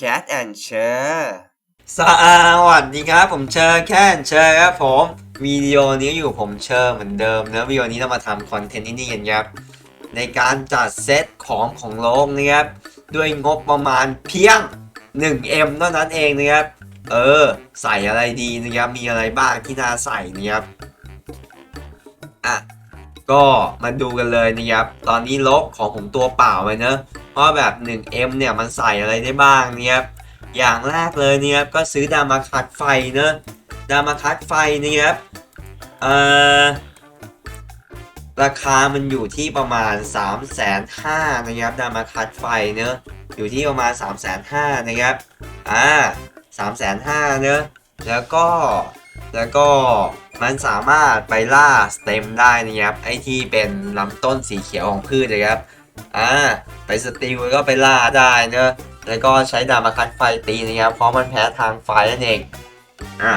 Cat and Chair สวัสดีครับ ผมเชอร์แค่นเชอร์ครับผมวิดีโอนี้อยู่ผมเชอร์เหมือนเดิมนะวิดีโอนี้เรามาทำคอนเทนต์ที่นี่กันครับในการจัดเซตของของโลกนะครับด้วยงบประมาณเพียง 1M เท่านั้นเองนะครับเออ ใส่อะไรดีนะครับมีอะไรบ้างที่น่าใส่นะครับอะก็มาดูกันเลยนะครับ ตอนนี้ลบของผมตัวเปล่าไปเนอะ เพราะแบบ 1M เนี่ยมันใส่อะไรได้บ้างเนะครับอย่างแรกเลยเนี่ยครับก็ซื้อดามาคัดไฟเนอะดามาคัดไฟเนี่ยครับเอ่อราคามันอยู่ที่ประมาณ 3 5 0 0 0นะครับดามาคัดไฟเนอะอยู่ที่ประมาณ 3 5 0 0 0นะครับอ่า3 5 0 0 0เนอะแล้วก็แล้วก็มันสามารถไปล่าสเต็มได้นะครับไอที่เป็นลำต้นสีเขียวของพืชนะครับ อ่าไปสติลก็ไปล่าได้เนอะแล้วก็ใช้ดาบมาคัดไฟตีนะครับเพราะมันแพ้ทางไฟนั่นเองอะ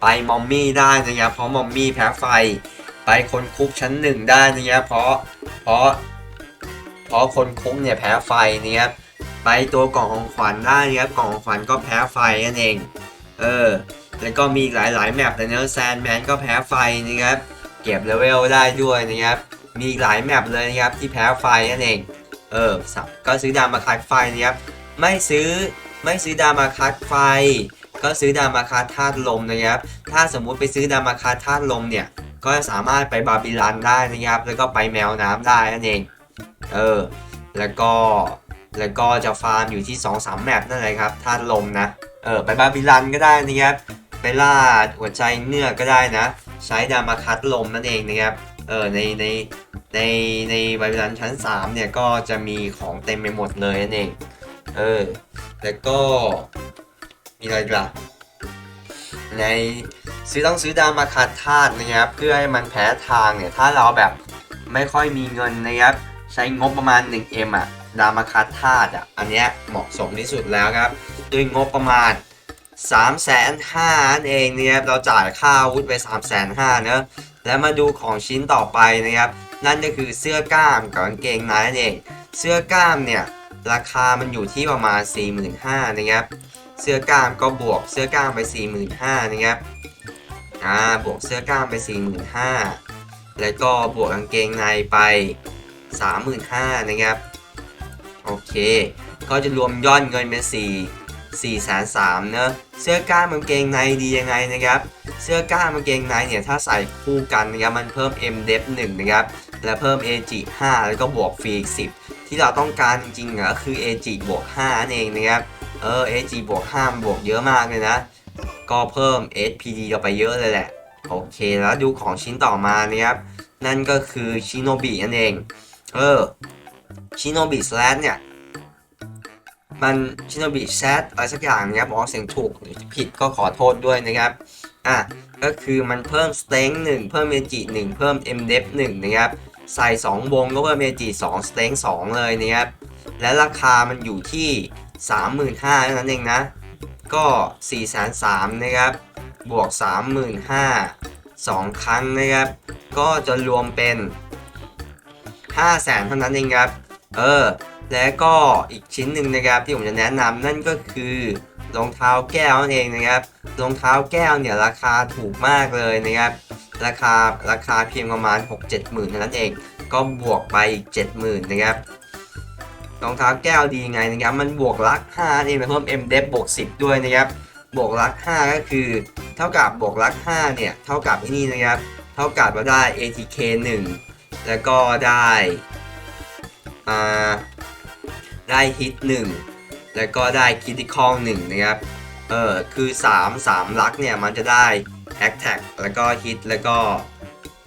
ไปมอมมี่ได้นะครับเพราะมอมมี่แพ้ไฟ ไปคนคุกชั้นหนึ่งได้นะครับเพราะเพราะเพราะคนคุกเนี่ยแพ้ไฟนะครับไปตัวกล่องของขวัญได้นะครับกล่องของขวัญก็แพ้ไฟนั่นเองเออแล้วก็มีหลายๆแมปเลยนะแซนแมนก็แพ้ไฟนะครับเก็บเลเวลได้ด้วยนะครับ มีอีกหลายแมปเลยนะครับที่แพ้ไฟนั่นเอง เออสับก็ซื้อดามาคัดไฟนะครับ ไม่ซื้อไม่ซื้อดามาคัดไฟ ก็ซื้อดามาคัดธาตุลมนะครับ ถ้าสมมุติไปซื้อดามาคัดธาตุลมเนี่ย ก็สามารถไปบาบิลันได้นะครับ แล้วก็ไปแมวน้ำได้นั่นเอง เออ แล้วก็แล้วก็จะฟาร์มอยู่ที่ 2-3 แมปนั่นเลยครับธาตุลมนะ เออไปบาบิลันก็ได้นะครับ ไปล่าหัวใจเนื้อกก็ได้นะ ใช้ดามาคัดลมนั่นเองนะครับ เออในใน ในในไบเบิลันชั้น 3 เนี่ย ก็จะมีของเต็มไปหมดเลยนั่นเองเออ แล้วก็มีอะไรกล่ะในซื้อต้องซื้อดาวมาคัดธาตุนะครับ เพื่อให้มันแพ้ทางเนี่ย ถ้าเราแบบไม่ค่อยมีเงินนะครับ ใช้งบประมาณ 1M อะดาวมาคัดธาตุอะ อันเนี้ยเหมาะสมที่สุดแล้วครับ ด้วยงบประมาณ3 5 0 0 0นั่นเองเนี่ยเราจ่ายค่าอาวุธไป3 5 0 0 0เนอะแล้วมาดูของชิ้นต่อไปนะครับ นั่นก็คือเสื้อกล้ามกับกางเกงในนั่นเอง เสื้อกล้ามเนี่ยราคามันอยู่ที่ประมาณ 45,000นะครับ เสื้อกล้ามก็บวกเสื้อกล้ามไป 45,000นะครับ อ่า บวกเสื้อกล้ามไป 45,000 แล้วก็บวกกางเกงในไป 35,000นะครับ โอเค ก็จะรวมยอดเงินเป็น4 4 3 0 0เนอะเสื้อกล้ามกางเกงในดียังไงนะครับ เสื้อกล้ามกางเกงในเนี่ยถ้าใส่คู่กันนะครับมันเพิ่ม M d e p 1นะครับ และเพิ่ม AG 5 แล้วก็บวกฟรีอีก10 ที่เราต้องการจริงๆอะก็คือ AG บวก5นั่นเองนะครับเออ AG บวก5บวกเยอะมากเลยนะ ก็เพิ่ม SPD เราไปเยอะเลยแหละ โอเคแล้วดูของชิ้นต่อมานะครับ นั่นก็คือชิโนบินั่นเอง เออชิโนบิสแลชเนี่ยมันชิโนบิแซดอะไรสักอย่างนะครับบอกเสียงถูกหรือผิดก็ขอโทษด้วยนะครับ อะ ก็คือมันเพิ่มสเต็งหนึ่งเพิ่มเมจิหนึ่งเพิ่ม M d e p หนึ่งนะครับ ใส่ 2 วงก็เพิ่มเมจิสองสเต็งสองเลยนะครับ และราคามันอยู่ที่ 35,000เท่านั้นเองนะ ก็4 3 0 0 0นะครับ บวก 35,000 2 ครั้งนะครับ ก็จะรวมเป็น500,000เท่านั้นเองครับ เออ และก็อีกชิ้นหนึ่งนะครับที่ผมจะแนะนำนั่นก็คือรองเท้าแก้วนั่นเองนะครับรองเท้าแก้วเนี่ยราคาถูกมากเลยนะครับ ราคาราคาเพียงประมาณ 6-7หมื่นเท่านั้นเอง ก็บวกไปอีก70,000นะครับรองเท้าแก้วดีไงนะครับมันบวกลัก5เองนะเพิ่ม M d e p บวก10 ด้วยนะครับ บวกลัก 5 ก็คือเท่ากับบวกลัก5เนี่ยเท่ากับที่นี่นะครับ เท่ากับว่าได้ ATK 1 แล้วก็ได้อ่าได้ฮิต1แล้วก็ได้คิติคอล1นะครับเออคือ 3 3ลักเนี่ยมันจะได้ แอคแท็กแล้วก็ฮิตแล้วก็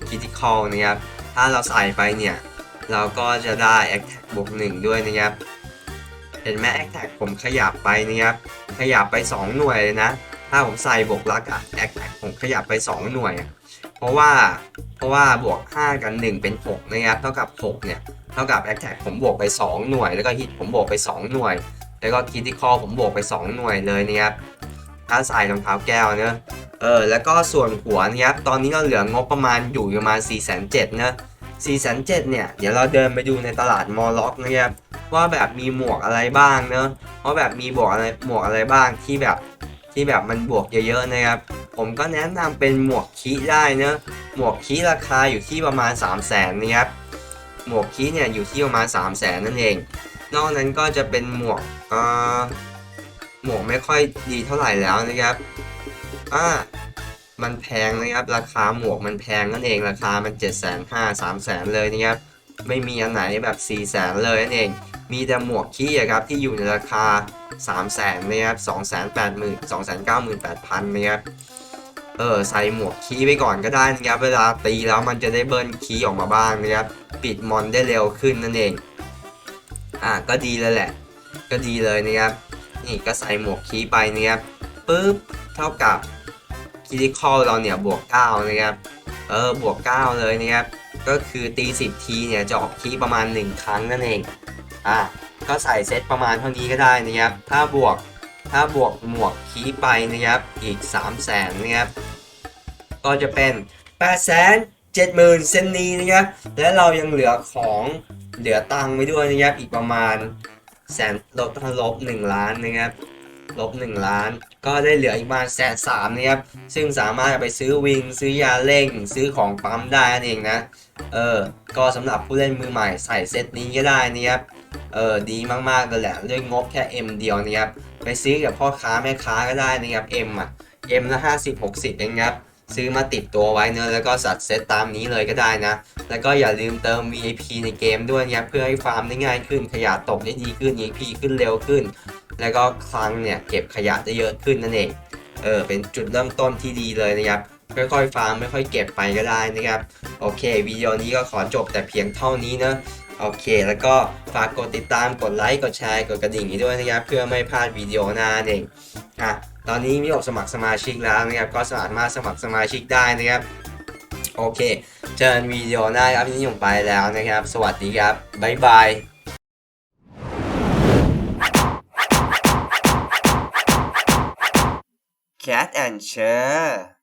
คิติคอลนะครับ ถ้าเราใส่ไปเนี่ย เราก็จะได้แอคแท็กบวก1ด้วยนะครับ เห็นไหมแอคแท็กผมขยับไปนะครับ ขยับไป 2 หน่วยเลยนะ ถ้าผมใส่บวกลักอะแอคแท็กผมขยับไป 2 หน่วย เพราะว่าเพราะว่าบวก 5 กัน 1 เป็น 6 นะครับ เท่ากับ 6 เนี่ย เท่ากับแอคแท็กผมบวกไป 2 หน่วย แล้วก็ฮิตผมบวกไป 2 หน่วย แล้วก็คิติคอผมบวกไป 2 หน่วยเลยนะครับ ถ้าใส่รองเท้าแก้วเนอะ เออแล้วก็ส่วนหัวนะครับตอนนี้เราเหลืองบประมาณอยู่ประมาณ 4 7 0 0 0นะ4 7 0 0 0เนี่ยเดี๋ยวเราเดินไปดูในตลาดมอลล็อกนะครับว่าแบบมีหมวกอะไรบ้างเนอะว่าแบบมีบวกอะไรหมวกอะไรบ้างที่แบบที่แบบมันบวกเยอะๆนะครับ ผมก็แนะนำเป็นหมวกคีได้เนอะหมวกคีราคาอยู่ที่ประมาณ 3 0 0แสนนะครับหมวกคีเนี่ยอยู่ที่ประมาณ 3 0 0แสนนั่นเอง นอกนั้นก็จะเป็นหมวกเอ่อหมวกไม่ค่อยดีเท่าไหร่แล้วนะครับ อ่ามันแพงนะครับราคาหมวกมันแพงนั่นเองราคามัน7จ็ดแสนห้าสามแสนเลยนะครับไม่มีอันไหนแบบ4ี่แสนเลยนั่นเอง มีแต่หมวกคีอะครับที่อยู่ในราคา 3 0 0แสนนะครับ2 8 0 0 0 0 2 9 8 0 0 0นสองแสนเก้าหมื่นแปดพันนะครับเออใส่หมวกคีย์ไปก่อนก็ได้นะครับเวลาตีแล้วมันจะได้เบิ้ลคีย์ออกมาบ้างนะครับปิดมอนได้เร็วขึ้นนั่นเองอะก็ดีเลยแหละ ก็ดีเลยนะครับนี่ก็ใส่หมวกคีย์ไปนะครับปุ๊บ เท่ากับคิริคอลเราเนี่ยบวก 9 นะครับ เออบวก 9 เลยนะครับ ก็คือตี 10 ทีเนี่ยจะออกคีย์ประมาณ 1 ครั้งนั่นเอง อะ ก็ใส่เซตประมาณเท่านี้ก็ได้นะครับ ถ้าบวก ถ้าบวกหมวกคีย์ไปนะครับ อีก 3 0 0แสนนะครับ ก็จะเป็น8 7 0 0 0 0เซนนีนะครับ และเรายังเหลือของเหลือตังค์ไว้ด้วยนะครับ อีกประมาณแสนลบลบ1ล้านนะครับ ลบ1ล้าน ก็ได้เหลืออีกประมาณแสนสามนะครับ ซึ่งสามารถไปซื้อวิง ซื้อยาเร่ง ซื้อของปั๊มได้นั่นเองนะ เออ ก็สำหรับผู้เล่นมือใหม่ใส่เซตนี้ก็ได้นะครับ เออ ดีมากๆเลยแหละด้วยงบแค่ M เดียวนะครับ ไปซื้อกับพ่อค้าแม่ค้าก็ได้นะครับ M อะ M ละ50 60เองครับซื้อมาติดตัวไว้เนอะแล้วก็สัดเซตตามนี้เลยก็ได้นะ แล้วก็อย่าลืมเติม VIP ในเกมด้วยนะครับเพื่อให้ฟาร์มได้ง่ายขึ้น ขยะตกได้ดีขึ้น EP ขึ้นเร็วขึ้น แล้วก็คลังเนี่ยเก็บขยะได้เยอะขึ้นนั่นเองเออเป็นจุดเริ่มต้นที่ดีเลยนะครับค่อยๆฟาร์มไม่ค่อยเก็บไปก็ได้นะครับ โอเควิดีโอนี้ก็ขอจบแต่เพียงเท่านี้นะโอเค แล้วก็ฝากกดติดตามกดไลค์กดแชร์กดกระดิ่งนี้ด้วยนะครับ เพื่อไม่พลาดวิดีโอหน้าเองอะตอนนี้มีออกสมัครสมาชิกแล้วนะครับ ก็สามารถสมัครสมาชิกได้นะครับ โอเค เจอกันวิดีโอหน้าครับนี่ผมไปแล้วนะครับ สวัสดีครับบ๊ายบาย Cat and Chair